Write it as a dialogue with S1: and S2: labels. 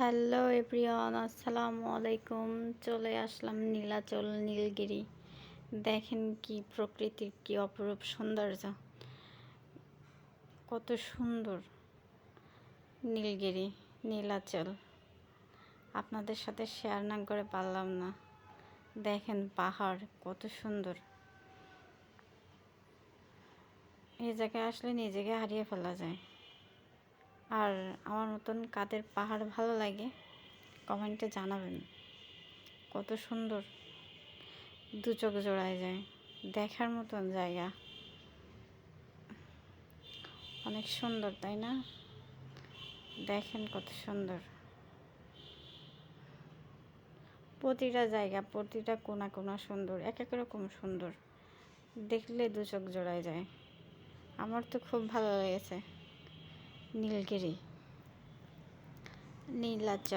S1: Hello everyone, আসসালামু আলাইকুম। চলে আসলাম নীলাচল, নীলগিরি। দেখেন কি প্রকৃতির কি অপরূপ সৌন্দর্য। কত সুন্দর। নীলগিরি, নীলাচল। আপনাদের সাথে শেয়ার না করে পারলাম না। দেখেন পাহাড়, কত সুন্দর। এই জায়গায় আসলে নিজেকে হারিয়ে ফেলা যায়। আর আমার মতন কাদের পাহাড় ভালো লাগে, কমেন্টে জানাবেন। কত সুন্দর। দু চোখ জোড়ায় যায়। দেখার মতন জায়গা। অনেক সুন্দর, তাই না? দেখেন কত সুন্দর। প্রতিটা জায়গা, প্রতিটা কোনা কোনা সুন্দর, এক এক রকম সুন্দর। দেখলে দু চোখ জোড়ায় যায়। আমার তো খুব ভালো লেগেছে। নীলগিরি নীলাচল।